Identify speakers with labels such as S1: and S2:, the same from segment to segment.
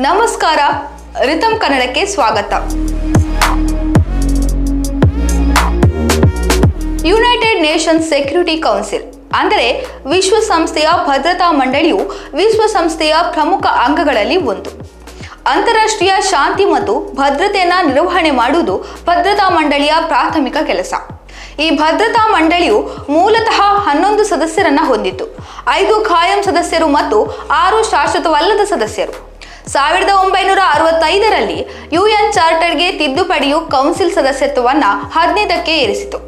S1: ನಮಸ್ಕಾರ ರಿತಮ್ ಕನ್ನಡಕ್ಕೆ ಸ್ವಾಗತ. ಯುನೈಟೆಡ್ ನೇಷನ್ಸ್ ಸೆಕ್ಯೂರಿಟಿ ಕೌನ್ಸಿಲ್, ಅಂದರೆ ವಿಶ್ವಸಂಸ್ಥೆಯ ಭದ್ರತಾ ಮಂಡಳಿಯು ವಿಶ್ವಸಂಸ್ಥೆಯ ಪ್ರಮುಖ ಅಂಗಗಳಲ್ಲಿ ಒಂದು. ಅಂತಾರಾಷ್ಟ್ರೀಯ ಶಾಂತಿ ಮತ್ತು ಭದ್ರತೆಯನ್ನು ನಿರ್ವಹಣೆ ಮಾಡುವುದು ಭದ್ರತಾ ಮಂಡಳಿಯ ಪ್ರಾಥಮಿಕ ಕೆಲಸ. ಈ ಭದ್ರತಾ ಮಂಡಳಿಯು ಮೂಲತಃ ಹನ್ನೊಂದು ಸದಸ್ಯರನ್ನ ಹೊಂದಿತ್ತು. ಐದು ಖಾಯಂ ಸದಸ್ಯರು ಮತ್ತು ಆರು ಶಾಶ್ವತವಲ್ಲದ ಸದಸ್ಯರು. ಸಾವಿರದ ಒಂಬೈನೂರ ಅರವತ್ತೈದರಲ್ಲಿ ಯುಎನ್ ಚಾರ್ಟರ್ಗೆ ತಿದ್ದುಪಡಿಯು ಕೌನ್ಸಿಲ್ ಸದಸ್ಯತ್ವವನ್ನು ಹದಿನೈದಕ್ಕೆ ಏರಿಸಿತು.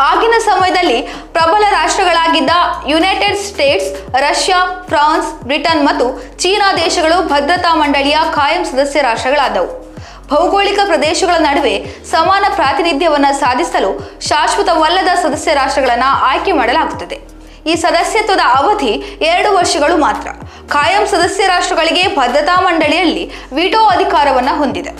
S1: ಆಗಿನ ಸಮಯದಲ್ಲಿ ಪ್ರಬಲ ರಾಷ್ಟ್ರಗಳಾಗಿದ್ದ United States, Russia, France, Britain ಮತ್ತು ಚೀನಾ ದೇಶಗಳು ಭದ್ರತಾ ಮಂಡಳಿಯ ಖಾಯಂ ಸದಸ್ಯ ರಾಷ್ಟ್ರಗಳಾದವು. ಭೌಗೋಳಿಕ ಪ್ರದೇಶಗಳ ನಡುವೆ ಸಮಾನ ಪ್ರಾತಿನಿಧ್ಯವನ್ನು ಸಾಧಿಸಲು ಶಾಶ್ವತವಲ್ಲದ ಸದಸ್ಯ ರಾಷ್ಟ್ರಗಳನ್ನು ಆಯ್ಕೆ ಮಾಡಲಾಗುತ್ತದೆ. ಈ ಸದಸ್ಯತ್ವದ ಅವಧಿ ಎರಡು ವರ್ಷಗಳು ಮಾತ್ರ. ಖಾಯಂ ಸದಸ್ಯ ರಾಷ್ಟ್ರಗಳಿಗೆ ಭದ್ರತಾ ಮಂಡಳಿಯಲ್ಲಿ ವಿಟೋ ಅಧಿಕಾರವನ್ನು ಹೊಂದಿದೆ.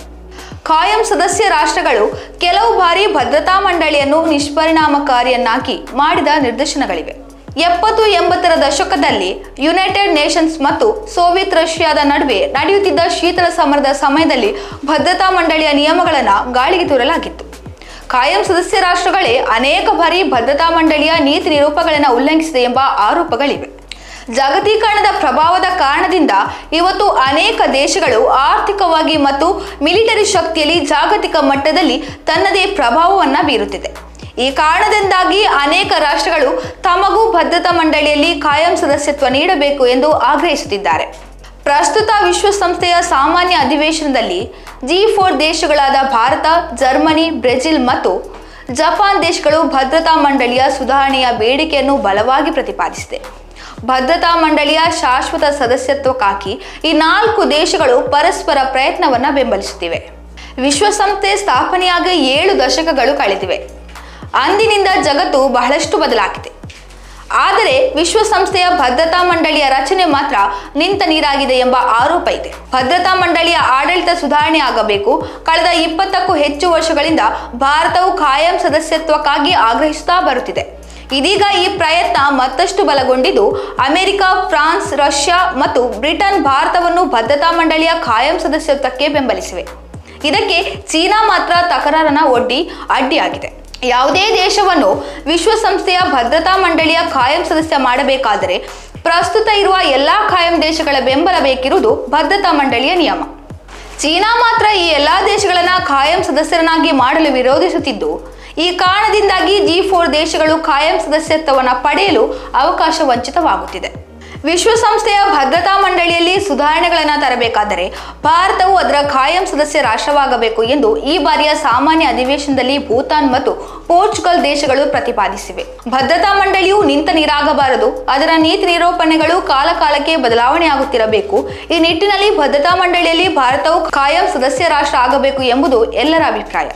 S1: ಕಾಯಂ ಸದಸ್ಯ ರಾಷ್ಟ್ರಗಳು ಕೆಲವು ಬಾರಿ ಭದ್ರತಾ ಮಂಡಳಿಯನ್ನು ನಿಷ್ಪರಿಣಾಮಕಾರಿಯನ್ನಾಗಿ ಮಾಡಿದ ನಿರ್ದೇಶನಗಳಿವೆ. ಎಪ್ಪತ್ತು ಎಂಬತ್ತರ ದಶಕದಲ್ಲಿ ಯುನೈಟೆಡ್ ನೇಷನ್ಸ್ ಮತ್ತು ಸೋವಿಯತ್ ರಷ್ಯಾದ ನಡುವೆ ನಡೆಯುತ್ತಿದ್ದ ಶೀತಲ ಸಮರದ ಸಮಯದಲ್ಲಿ ಭದ್ರತಾ ಮಂಡಳಿಯ ನಿಯಮಗಳನ್ನು ಗಾಳಿಗೆ ತೂರಲಾಗಿತ್ತು. ಕಾಯಂ ಸದಸ್ಯ ರಾಷ್ಟ್ರಗಳೇ ಅನೇಕ ಬಾರಿ ಭದ್ರತಾ ಮಂಡಳಿಯ ನೀತಿ ನಿರೂಪಗಳನ್ನು ಉಲ್ಲಂಘಿಸಿದೆ ಎಂಬ ಆರೋಪಗಳಿವೆ. ಜಾಗತೀಕರಣದ ಪ್ರಭಾವದ ಕಾರಣದಿಂದ ಇವತ್ತು ಅನೇಕ ದೇಶಗಳು ಆರ್ಥಿಕವಾಗಿ ಮತ್ತು ಮಿಲಿಟರಿ ಶಕ್ತಿಯಲ್ಲಿ ಜಾಗತಿಕ ಮಟ್ಟದಲ್ಲಿ ತನ್ನದೇ ಪ್ರಭಾವವನ್ನು ಬೀರುತ್ತಿದೆ. ಈ ಕಾರಣದಿಂದಾಗಿ ಅನೇಕ ರಾಷ್ಟ್ರಗಳು ತಮಗೂ ಭದ್ರತಾ ಮಂಡಳಿಯಲ್ಲಿ ಕಾಯಂ ಸದಸ್ಯತ್ವ ನೀಡಬೇಕು ಎಂದು ಆಗ್ರಹಿಸುತ್ತಿದ್ದಾರೆ. ಪ್ರಸ್ತುತ ವಿಶ್ವಸಂಸ್ಥೆಯ ಸಾಮಾನ್ಯ ಅಧಿವೇಶನದಲ್ಲಿ ಜಿ ಫೋರ್ ದೇಶಗಳಾದ ಭಾರತ, ಜರ್ಮನಿ, ಬ್ರೆಜಿಲ್ ಮತ್ತು ಜಪಾನ್ ದೇಶಗಳು ಭದ್ರತಾ ಮಂಡಳಿಯ ಸುಧಾರಣೆಯ ಬೇಡಿಕೆಯನ್ನು ಬಲವಾಗಿ ಪ್ರತಿಪಾದಿಸಿದೆ. ಭದ್ರತಾ ಮಂಡಳಿಯ ಶಾಶ್ವತ ಸದಸ್ಯತ್ವಕ್ಕಾಗಿ ಈ ನಾಲ್ಕು ದೇಶಗಳು ಪರಸ್ಪರ ಪ್ರಯತ್ನವನ್ನು ಬೆಂಬಲಿಸುತ್ತಿವೆ. ವಿಶ್ವಸಂಸ್ಥೆ ಸ್ಥಾಪನೆಯಾಗಿ ಏಳು ದಶಕಗಳು ಕಳೆದಿವೆ. ಅಂದಿನಿಂದ ಜಗತ್ತು ಬಹಳಷ್ಟು ಬದಲಾಗಿದೆ. ಆದರೆ ವಿಶ್ವಸಂಸ್ಥೆಯ ಭದ್ರತಾ ಮಂಡಳಿಯ ರಚನೆ ಮಾತ್ರ ನಿಂತ ನೀರಾಗಿದೆ ಎಂಬ ಆರೋಪ ಇದೆ. ಭದ್ರತಾ ಮಂಡಳಿಯ ಆಡಳಿತ ಸುಧಾರಣೆ ಆಗಬೇಕು. ಕಳೆದ ಇಪ್ಪತ್ತಕ್ಕೂ ಹೆಚ್ಚು ವರ್ಷಗಳಿಂದ ಭಾರತವು ಖಾಯಂ ಸದಸ್ಯತ್ವಕ್ಕಾಗಿ ಆಗ್ರಹಿಸುತ್ತಾ ಬರುತ್ತಿದೆ. ಇದೀಗ ಈ ಪ್ರಯತ್ನ ಮತ್ತಷ್ಟು ಬಲಗೊಂಡಿದ್ದು ಅಮೆರಿಕ, ಫ್ರಾನ್ಸ್, ರಷ್ಯಾ ಮತ್ತು ಬ್ರಿಟನ್ ಭಾರತವನ್ನು ಭದ್ರತಾ ಮಂಡಳಿಯ ಖಾಯಂ ಸದಸ್ಯತ್ವಕ್ಕೆ ಬೆಂಬಲಿಸಿವೆ. ಇದಕ್ಕೆ ಚೀನಾ ಮಾತ್ರ ತಕರಾರನ ಒಡ್ಡಿ ಅಡ್ಡಿಯಾಗಿದೆ. ಯಾವುದೇ ದೇಶವನ್ನು ವಿಶ್ವಸಂಸ್ಥೆಯ ಭದ್ರತಾ ಮಂಡಳಿಯ ಖಾಯಂ ಸದಸ್ಯ ಮಾಡಬೇಕಾದರೆ ಪ್ರಸ್ತುತ ಇರುವ ಎಲ್ಲಾ ಖಾಯಂ ದೇಶಗಳ ಬೆಂಬಲ ಬೇಕಿರುವುದು ಭದ್ರತಾ ಮಂಡಳಿಯ ನಿಯಮ. ಚೀನಾ ಮಾತ್ರ ಈ ಎಲ್ಲಾ ದೇಶಗಳನ್ನ ಖಾಯಂ ಸದಸ್ಯರನ್ನಾಗಿ ಮಾಡಲು ವಿರೋಧಿಸುತ್ತಿದ್ದು ಈ ಕಾರಣದಿಂದಾಗಿ ಜಿ ಫೋರ್ ದೇಶಗಳು ಕಾಯಂ ಸದಸ್ಯತ್ವವನ್ನು ಪಡೆಯಲು ಅವಕಾಶ ವಂಚಿತವಾಗುತ್ತಿದೆ. ವಿಶ್ವಸಂಸ್ಥೆಯ ಭದ್ರತಾ ಮಂಡಳಿಯಲ್ಲಿ ಸುಧಾರಣೆಗಳನ್ನು ತರಬೇಕಾದರೆ ಭಾರತವು ಅದರ ಖಾಯಂ ಸದಸ್ಯ ರಾಷ್ಟ್ರವಾಗಬೇಕು ಎಂದು ಈ ಬಾರಿಯ ಸಾಮಾನ್ಯ ಅಧಿವೇಶನದಲ್ಲಿ ಭೂತಾನ್ ಮತ್ತು ಪೋರ್ಚುಗಲ್ ದೇಶಗಳು ಪ್ರತಿಪಾದಿಸಿವೆ. ಭದ್ರತಾ ಮಂಡಳಿಯು ನಿಂತ ನೀರಾಗಬಾರದು, ಅದರ ನೀತಿ ನಿರೂಪಣೆಗಳು ಕಾಲಕಾಲಕ್ಕೆ ಬದಲಾವಣೆಯಾಗುತ್ತಿರಬೇಕು ಈ ನಿಟ್ಟಿನಲ್ಲಿ ಭದ್ರತಾ ಮಂಡಳಿಯಲ್ಲಿ ಭಾರತವು ಖಾಯಂ ಸದಸ್ಯ ರಾಷ್ಟ್ರ ಆಗಬೇಕು ಎಂಬುದು ಎಲ್ಲರ ಅಭಿಪ್ರಾಯ.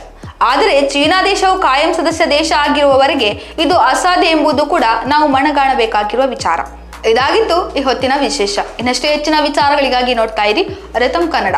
S1: ಆದರೆ ಚೀನಾ ದೇಶವು ಕಾಯಂ ಸದಸ್ಯ ದೇಶ ಆಗಿರುವವರೆಗೆ ಇದು ಅಸಾಧ್ಯ ಎಂಬುದು ಕೂಡ ನಾವು ಮನಗಾಣಬೇಕಾಗಿರುವ ವಿಚಾರ. ಇದಾಗಿತ್ತು ಈ ಹೊತ್ತಿನ ವಿಶೇಷ. ಇನ್ನಷ್ಟೇ ಹೆಚ್ಚಿನ ವಿಚಾರಗಳಿಗಾಗಿ ನೋಡ್ತಾ ಇರಿ ರತಂ ಕನ್ನಡ.